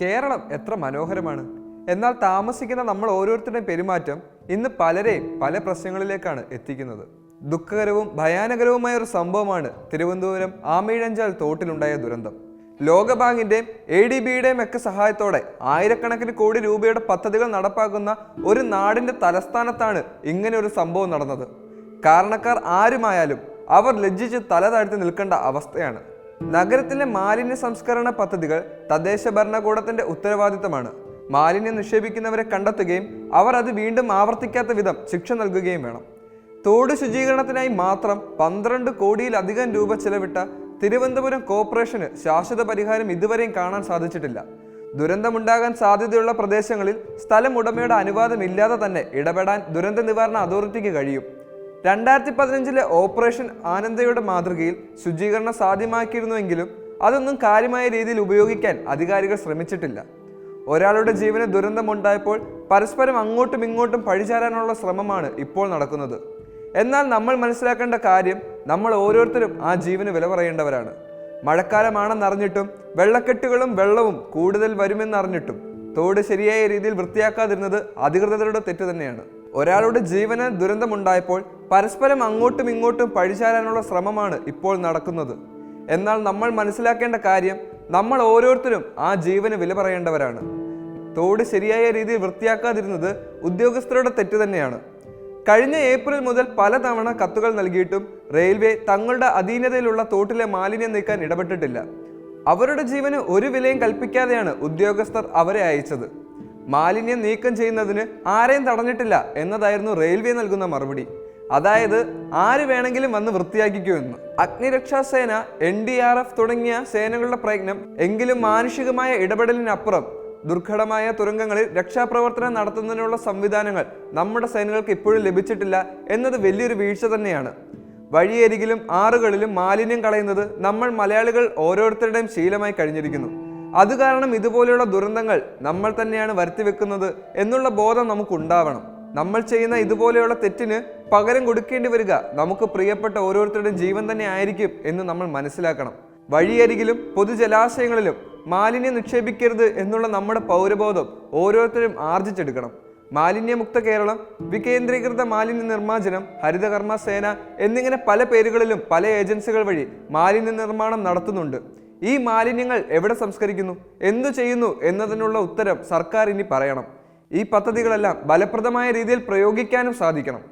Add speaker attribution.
Speaker 1: കേരളം എത്ര മനോഹരമാണ്. എന്നാൽ താമസിക്കുന്ന നമ്മൾ ഓരോരുത്തരുടെയും പെരുമാറ്റം ഇന്ന് പലരെയും പല പ്രശ്നങ്ങളിലേക്കാണ് എത്തിക്കുന്നത്. ദുഃഖകരവും ഭയാനകരവുമായ ഒരു സംഭവമാണ് തിരുവനന്തപുരം ആമീഴഞ്ചാൽ തോട്ടിലുണ്ടായ ദുരന്തം. ലോകബാങ്കിന്റെയും എ ഡി ബിയുടെയും ഒക്കെ സഹായത്തോടെ ആയിരക്കണക്കിന് കോടി രൂപയുടെ പദ്ധതികൾ നടപ്പാക്കുന്ന ഒരു നാടിന്റെ തലസ്ഥാനത്താണ് ഇങ്ങനെ ഒരു സംഭവം നടന്നത്. കാരണക്കാർ ആരുമായാലും അവർ ലജ്ജിച്ച് തല താഴ്ത്തി നിൽക്കേണ്ട അവസ്ഥയാണ്. നഗരത്തിലെ മാലിന്യ സംസ്കരണ പദ്ധതികൾ തദ്ദേശ ഭരണകൂടത്തിന്റെ ഉത്തരവാദിത്തമാണ്. മാലിന്യം നിക്ഷേപിക്കുന്നവരെ കണ്ടെത്തുകയും അവർ അത് വീണ്ടും ആവർത്തിക്കാത്ത വിധം ശിക്ഷ നൽകുകയും വേണം. തോട് ശുചീകരണത്തിനായി മാത്രം പന്ത്രണ്ട് കോടിയിലധികം രൂപ ചെലവിട്ട തിരുവനന്തപുരം കോർപ്പറേഷന് ശാശ്വത പരിഹാരം ഇതുവരെയും കാണാൻ സാധിച്ചിട്ടില്ല. ദുരന്തമുണ്ടാകാൻ സാധ്യതയുള്ള പ്രദേശങ്ങളിൽ സ്ഥലം ഉടമയുടെ അനുവാദമില്ലാതെ തന്നെ ഇടപെടാൻ ദുരന്ത നിവാരണ അതോറിറ്റിക്ക് കഴിയും. രണ്ടായിരത്തി പതിനഞ്ചിലെ ഓപ്പറേഷൻ ആനന്ദയുടെ മാതൃകയിൽ ശുചീകരണം സാധ്യമാക്കിയിരുന്നുവെങ്കിലും അതൊന്നും കാര്യമായ രീതിയിൽ ഉപയോഗിക്കാൻ അധികാരികൾ ശ്രമിച്ചിട്ടില്ല. ഒരാളുടെ ജീവന് ദുരന്തമുണ്ടായപ്പോൾ പരസ്പരം അങ്ങോട്ടും ഇങ്ങോട്ടും പഴിചാരാനുള്ള ശ്രമമാണ് ഇപ്പോൾ നടക്കുന്നത്. എന്നാൽ നമ്മൾ മനസ്സിലാക്കേണ്ട കാര്യം നമ്മൾ ഓരോരുത്തരും ആ ജീവന് വില പറയേണ്ടവരാണ്. മഴക്കാലമാണെന്നറിഞ്ഞിട്ടും വെള്ളക്കെട്ടുകളും വെള്ളവും കൂടുതൽ വരുമെന്നറിഞ്ഞിട്ടും തോട് ശരിയായ രീതിയിൽ വൃത്തിയാക്കാതിരുന്നത് അധികൃതരുടെ തെറ്റ് തന്നെയാണ്. ഒരാളുടെ ജീവന് ദുരന്തമുണ്ടായപ്പോൾ പരസ്പരം അങ്ങോട്ടും ഇങ്ങോട്ടും പഴിചാരാനുള്ള ശ്രമമാണ് ഇപ്പോൾ നടക്കുന്നത്. എന്നാൽ നമ്മൾ മനസ്സിലാക്കേണ്ട കാര്യം നമ്മൾ ഓരോരുത്തരും ആ ജീവന് വില പറയേണ്ടവരാണ്. തോട് ശരിയായ രീതിയിൽ വൃത്തിയാക്കാതിരുന്നത് ഉദ്യോഗസ്ഥരുടെ തെറ്റ് തന്നെയാണ്. കഴിഞ്ഞ ഏപ്രിൽ മുതൽ പലതവണ കത്തുകൾ നൽകിയിട്ടും റെയിൽവേ തങ്ങളുടെ അധീനതയിലുള്ള തോട്ടിലെ മാലിന്യം നീക്കാൻ ഇടപെട്ടിട്ടില്ല. അവരുടെ ജീവന് ഒരു വിലയും കൽപ്പിക്കാതെയാണ് ഉദ്യോഗസ്ഥർ അവരെ അയച്ചത്. മാലിന്യം നീക്കം ചെയ്യുന്നതിന് ആരെയും തടഞ്ഞിട്ടില്ല എന്നതായിരുന്നു റെയിൽവേ നൽകുന്ന മറുപടി. അതായത് ആര് വേണമെങ്കിലും വന്ന് വൃത്തിയാക്കിക്കൂ എന്ന്. അഗ്നിരക്ഷാസേന എൻ ഡി ആർ എഫ് തുടങ്ങിയ സേനകളുടെ പ്രയത്നം എങ്കിലും മാനുഷികമായ ഇടപെടലിനപ്പുറം ദുർഘടമായ തുരങ്കങ്ങളിൽ രക്ഷാപ്രവർത്തനം നടത്തുന്നതിനുള്ള സംവിധാനങ്ങൾ നമ്മുടെ സേനകൾക്ക് ഇപ്പോഴും ലഭിച്ചിട്ടില്ല എന്നത് വലിയൊരു വീഴ്ച തന്നെയാണ്. വഴിയരികിലും ആറുകളിലും മാലിന്യം കളയുന്നത് നമ്മൾ മലയാളികൾ ഓരോരുത്തരുടെയും ശീലമായി കഴിഞ്ഞിരിക്കുന്നു. അത് കാരണം ഇതുപോലെയുള്ള ദുരന്തങ്ങൾ നമ്മൾ തന്നെയാണ് വരുത്തിവെക്കുന്നത് എന്നുള്ള ബോധം നമുക്കുണ്ടാവണം. നമ്മൾ ചെയ്യുന്ന ഇതുപോലെയുള്ള തെറ്റിന് പകരം കൊടുക്കേണ്ടി വരിക നമുക്ക് പ്രിയപ്പെട്ട ഓരോരുത്തരുടെയും ജീവൻ തന്നെ ആയിരിക്കും എന്ന് നമ്മൾ മനസ്സിലാക്കണം. വഴിയരികിലും പൊതുജലാശയങ്ങളിലും മാലിന്യം നിക്ഷേപിക്കരുത് എന്നുള്ള നമ്മുടെ പൗരബോധം ഓരോരുത്തരും ആർജിച്ചെടുക്കണം. മാലിന്യമുക്ത കേരളം വികേന്ദ്രീകൃത മാലിന്യ നിർമ്മാർജനം ഹരിതകർമ്മ സേന എന്നിങ്ങനെ പല പേരുകളിലും പല ഏജൻസികൾ വഴി മാലിന്യ നിർമ്മാണം നടത്തുന്നുണ്ട്. ഈ മാലിന്യങ്ങൾ എവിടെ സംസ്കരിക്കുന്നു എന്തു ചെയ്യുന്നു എന്നതിനുള്ള ഉത്തരം സർക്കാർ ഇനി പറയണം. ഈ പദ്ധതികളെല്ലാം ഫലപ്രദമായ രീതിയിൽ പ്രയോഗിക്കാനും സാധിക്കണം.